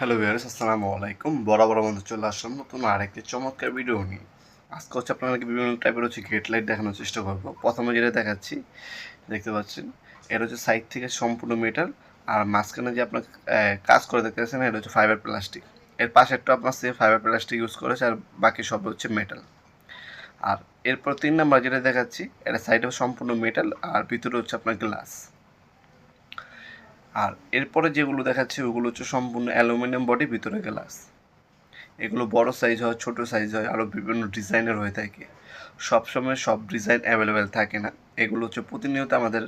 Hello viewers আসসালামু আলাইকুম। বরাবর আমাদের চলে আসলাম নতুন আরেকটি চমৎকার ভিডিও নিয়ে। আজকে হচ্ছে আপনাদেরকে বিভিন্ন টাইপের হচ্ছে গেট লাইট দেখানোর চেষ্টা করব। প্রথমে যেটা দেখাচ্ছি, দেখতে পাচ্ছেন, এটা হচ্ছে সাইড থেকে সম্পূর্ণ মেটাল আর মাঝখানে যে আপনার কাজ করে দেখতে পাচ্ছেন, এটা হচ্ছে ফাইবার প্লাস্টিক এর পাশে একটা আপনার সে ফাইবার প্লাস্টিক ইউজ করেছে আর বাকি সব হচ্ছে মেটাল আর এরপর তিন নাম্বার যেটা দেখাচ্ছি, এটা সাইডে সম্পূর্ণ মেটাল আর ভিতরে হচ্ছে আপনার গ্লাস আর এরপরে যেগুলো দেখাচ্ছে, ওগুলো হচ্ছে সম্পূর্ণ অ্যালুমিনিয়াম বডি, ভিতরে গ্লাস। এগুলো বড় সাইজ হয়, ছোট সাইজ হয় আরও বিভিন্ন ডিজাইনের হয়ে থাকে। সবসময় সব ডিজাইন অ্যাভেলেবেল থাকে না। এগুলো হচ্ছে প্রতিনিয়ত আমাদের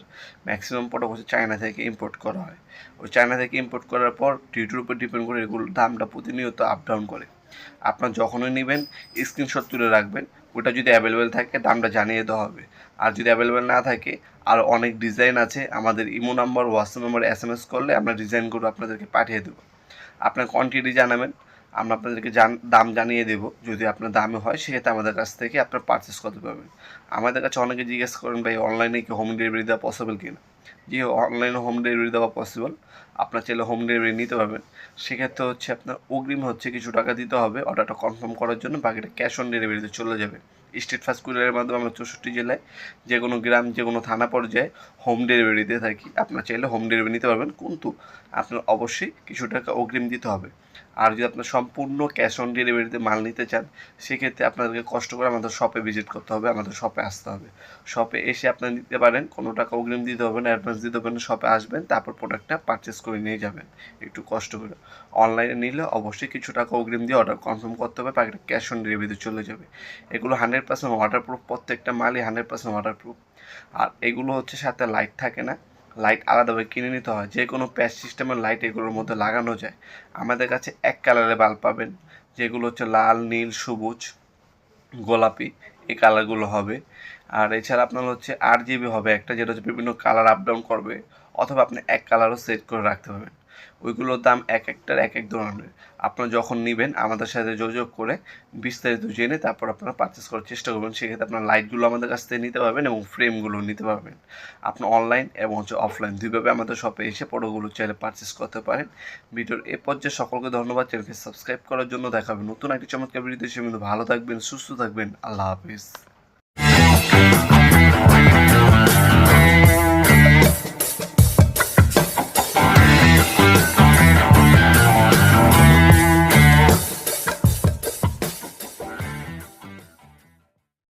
ম্যাক্সিমাম প্রোডাক্ট হচ্ছে চায়না থেকে ইম্পোর্ট করা হয়। ওই চায়না থেকে ইম্পোর্ট করার পর ডিউটির উপর ডিপেন্ড করে এগুলোর দামটা প্রতিনিয়ত আপ ডাউন করে। আপনার যখনই নেবেন স্ক্রিনশট তুলে রাখবেন, ওটা যদি অ্যাভেলেবেল থাকে, দামটা জানিয়ে দেওয়া হবে। আর যদি অ্যাভেলেবেল না থাকে, আর অনেক ডিজাইন আছে, আমাদের Imo number WhatsApp number S M S করলে আমরা ডিজাইনগুলো আপনাদেরকে পাঠিয়ে দেবো। আপনার কোয়ান্টিটি জানাবেন, আমরা আপনাদেরকে জান, দাম জানিয়ে দেবো। যদি আপনার দামে হয়, সেক্ষেত্রে আমাদের কাছ থেকে আপনার পারচেস করতে পারবেন। আমাদের কাছে অনেকে জিজ্ঞেস করেন, ভাই অনলাইনে কি হোম ডেলিভারি দেওয়া পসিবল কিনা? জি অনলাইনে হোম ডেলিভারি দেওয়া পসিবল আপনার চাইলে হোম ডেলিভারি নিতে পারবেন। সেক্ষেত্রে হচ্ছে আপনার অগ্রিম হচ্ছে কিছু টাকা দিতে হবে অর্ডারটা কনফার্ম করার জন্য, বাকিটা ক্যাশ অন ডেলিভারিতে চলে যাবে। স্টেট ফাস্ট কুরিয়ারের মাধ্যমে আমরা চৌষট্টি জেলায় যে কোনো গ্রাম, যে কোনো থানা পর্যায়ে হোম ডেলিভারি দিয়ে থাকি। আপনার চাইলে হোম ডেলিভারি নিতে পারবেন, কিন্তু আপনার অবশ্যই কিছু টাকা অগ্রিম দিতে হবে। আর যদি আপনার সম্পূর্ণ ক্যাশ অন ডেলিভারিতে মাল নিতে চান, সেক্ষেত্রে আপনাদেরকে কষ্ট করে আমাদের শপে ভিজিট করতে হবে, আমাদের শপে আসতে হবে। শপে এসে আপনারা নিতে পারেন, কোনো টাকা অগ্রিম দিতে হবে না অ্যাডভান্স দিতে হবে না শপে আসবেন, তারপর প্রোডাক্টটা পারচেস করে নিয়ে যাবেন, একটু কষ্ট করে। অনলাইনে নিলে অবশ্যই কিছু টাকা অগ্রিম দিয়ে অর্ডার কনফার্ম করতে হবে বাকিটা ক্যাশ অন ডেলিভারিতে চলে যাবে। এগুলো হান্ড্রেড পার্সেন্ট ওয়াটারপ্রুফ প্রত্যেকটা মালই হান্ড্রেড পার্সেন্ট ওয়াটারপ্রুফ আর এগুলো হচ্ছে সাথে লাইট থাকে না লাইট আলাদাভাবে কিনে নিতে হয়। যে কোনো প্যাচ সিস্টেমের লাইট এগুলোর মধ্যে লাগানো যায়। আমাদের কাছে এক কালারের বাল্ব পাবেন, যেগুলো হচ্ছে লাল, নীল, সবুজ, গোলাপি, এই কালারগুলো হবে। আর এছাড়া আপনার হচ্ছে আর জিবি হবে একটা, যেটা হচ্ছে বিভিন্ন কালার আপ ডাউন করবে, অথবা আপনি এক কালারও সেট করে রাখতে পারবেন। ওইগুলোর দাম এক একটার এক এক ধরনের। আপনারা যখন নেবেন, আমাদের সাথে যোগাযোগ করে বিস্তারিত জেনে তারপর আপনারা পারচেস করার চেষ্টা করবেন। সেক্ষেত্রে আপনার লাইটগুলো আমাদের কাছ থেকে নিতে পারবেন এবং ফ্রেমগুলো নিতে পারবেন। আপনার অনলাইন এবং হচ্ছে অফলাইন দুইভাবে আমাদের শপে এসে পড়োগুলো চাইলে পারচেস করতে পারেন। ভিডিওর এ পর্যায়ে সকলকে ধন্যবাদ। চ্যানেলকে সাবস্ক্রাইব করার জন্য দেখাবেন নতুন একটি চমৎকার ভিডিওতে সে ভালো থাকবেন, সুস্থ থাকবেন। আল্লাহ হাফিজ।